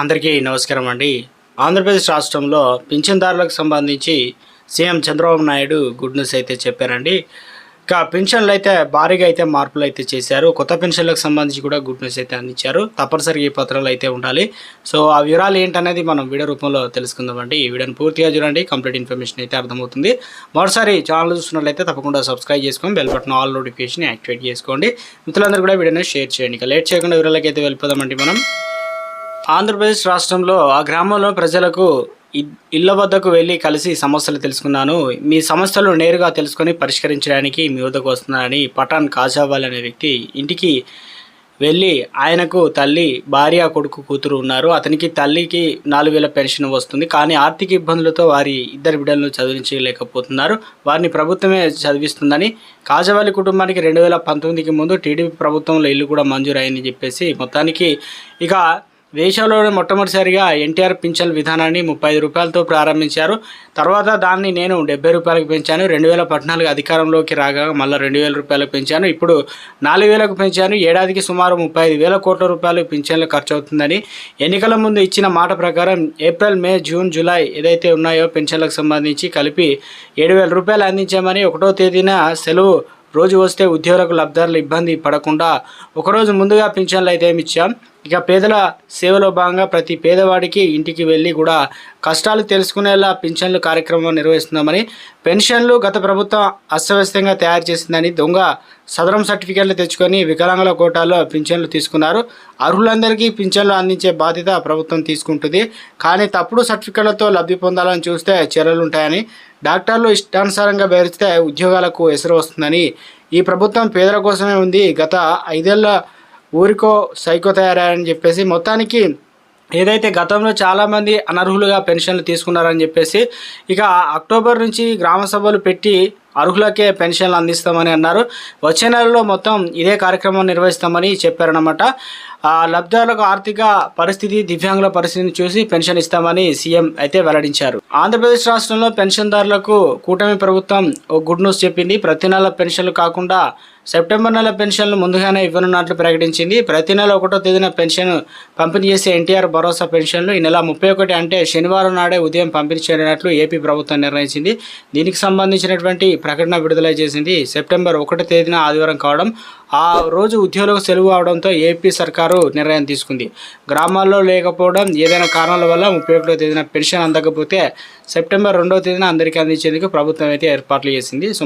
అందరికీ నమస్కారం అండి. ఆంధ్రప్రదేశ్ రాష్ట్రంలో పింఛన్దారులకు సంబంధించి CM Chandrababu Naidu good news అయితే చెప్పారండి. ఇక పెన్షన్లు అయితే భారీగా అయితే మార్పులు అయితే చేశారు. కొత్త పెన్షన్లకు సంబంధించి కూడా గుడ్ న్యూస్ అయితే అందించారు. తప్పనిసరిగా ఈ పత్రాలు అయితే ఉండాలి. సో ఆ వివరాలు ఏంటనేది మనం వీడియో రూపంలో తెలుసుకుందామండి. ఈ వీడియోని పూర్తిగా చూడండి. కంప్లీట్ ఇన్ఫర్మేషన్ అయితే అర్థమవుతుంది. మరోసారి ఛానల్ చూస్తున్నట్లయితే తప్పకుండా సబ్స్క్రైబ్ చేసుకొని bell button all notification activate చేసుకోండి. మిత్రులందరూ కూడా వీడియోని షేర్ చేయండి. ఇక లేట్ చేయకుండా వివరాలకి అయితే వెళ్ళిపోదామండి మనం. ఆంధ్రప్రదేశ్ రాష్ట్రంలో ఆ గ్రామంలో ప్రజలకు ఇ- ఇళ్ళ వద్దకు వెళ్ళి కలిసి సమస్యలు తెలుసుకున్నాను. మీ సమస్యలు నేరుగా తెలుసుకొని పరిష్కరించడానికి మీ వద్దకు వస్తున్నానని పఠాన్ కాజావాల్ అనే వ్యక్తి ఇంటికి వెళ్ళి ఆయనకు తల్లి భార్య కొడుకు కూతురు ఉన్నారు. అతనికి తల్లికి నాలుగు వేల పెన్షన్ వస్తుంది. కానీ ఆర్థిక ఇబ్బందులతో వారి ఇద్దరు బిడ్డలను చదివించలేకపోతున్నారు. వారిని ప్రభుత్వమే చదివిస్తుందని కాజావాలి కుటుంబానికి రెండు వేల పంతొమ్మిదికి ముందు టీడీపీ ప్రభుత్వంలో ఇల్లు కూడా మంజూరు అయిందని చెప్పేసి మొత్తానికి ఇక దేశంలోనే మొట్టమొదటిసారిగా ఎన్టీఆర్ పింఛన్ విధానాన్ని ముప్పై ఐదు రూపాయలతో ప్రారంభించారు. తర్వాత దాన్ని నేను డెబ్బై రూపాయలకు పెంచాను. రెండు వేల పద్నాలుగు అధికారంలోకి రాగా మళ్ళీ రెండు వేల రూపాయలకు పెంచాను. ఇప్పుడు నాలుగు వేలకు పెంచాను. ఏడాదికి సుమారు ముప్పై ఐదు వేల కోట్ల రూపాయలు పింఛన్లు ఖర్చు అవుతుందని ఎన్నికల ముందు ఇచ్చిన మాట ప్రకారం ఏప్రిల్ మే జూన్ జూలై ఏదైతే ఉన్నాయో పెన్షన్లకు సంబంధించి కలిపి ఏడు వేల రూపాయలు అందించామని ఒకటో తేదీన సెలవు రోజు వస్తే ఉద్యోగులకు లబ్ధారులు ఇబ్బంది పడకుండా ఒకరోజు ముందుగా పింఛన్లు అయితే ఏమి ఇచ్చాం. ఇక పేదల సేవలో భాగంగా ప్రతి పేదవాడికి ఇంటికి వెళ్ళి కూడా కష్టాలు తెలుసుకునేలా పింఛన్లు కార్యక్రమం నిర్వహిస్తున్నామని పెన్షన్లు గత ప్రభుత్వం అస్తవ్యస్తంగా తయారు చేసిందని దొంగ సదరం సర్టిఫికెట్లు తెచ్చుకొని వికలాంగుల కోటాలో పింఛన్లు తీసుకున్నారు. అర్హులందరికీ పింఛన్లు అందించే బాధ్యత ప్రభుత్వం తీసుకుంటుంది. కానీ తప్పుడు సర్టిఫికెట్లతో లబ్ధి పొందాలని చూస్తే చర్యలు ఉంటాయని డాక్టర్లు ఇష్టానుసారంగా బెదిరిస్తే ఉద్యోగాలకు ఎసరు వస్తుందని ఈ ప్రభుత్వం పేదల కోసమే ఉంది. గత ఐదేళ్ళ ఊరికో సైకో తయారని చెప్పేసి మొత్తానికి ఏదైతే గతంలో చాలామంది అనర్హులుగా పెన్షన్లు తీసుకున్నారని చెప్పేసి ఇక అక్టోబర్ నుంచి గ్రామ సభలు పెట్టి అర్హులకే పెన్షన్లు అందిస్తామని అన్నారు. వచ్చే నెలలో మొత్తం ఇదే కార్యక్రమం నిర్వహిస్తామని చెప్పారనమాట ఆ లబ్ధాలకు ఆర్థిక పరిస్థితి దివ్యాంగుల పరిస్థితిని చూసి పెన్షన్ ఇస్తామని సీఎం అయితే వెల్లడించారు. ఆంధ్రప్రదేశ్ రాష్ట్రంలో పెన్షన్దారులకు కూటమి ప్రభుత్వం ఓ గుడ్ న్యూస్ చెప్పింది. ప్రతి నెల పెన్షన్లు కాకుండా సెప్టెంబర్ నెల పెన్షన్లు ముందుగానే ఇవ్వనున్నట్లు ప్రకటించింది. ప్రతి నెల ఒకటో తేదీన పెన్షన్ పంపిణీ చేసే ఎన్టీఆర్ భరోసా పెన్షన్లు ఈ నెల ముప్పై ఒకటి అంటే శనివారం నాడే ఉదయం పంపిణీ చేయనున్నట్లు ఏపీ ప్రభుత్వం నిర్ణయించింది. దీనికి సంబంధించినటువంటి ప్రకటన విడుదల చేసింది. సెప్టెంబర్ ఒకటో తేదీన ఆదివారం కావడం ఆ రోజు ఉద్యోగులకు సెలవు అవడంతో ఏపీ సర్కారు నిర్ణయం తీసుకుంది. గ్రామాల్లో లేకపోవడం ఏదైనా కారణాల వల్ల ముప్పై ఒకటో తేదీన పెన్షన్ అందకపోతే సెప్టెంబర్ రెండవ తేదీన అందరికీ అందించేందుకు ప్రభుత్వం అయితే ఏర్పాట్లు చేసింది.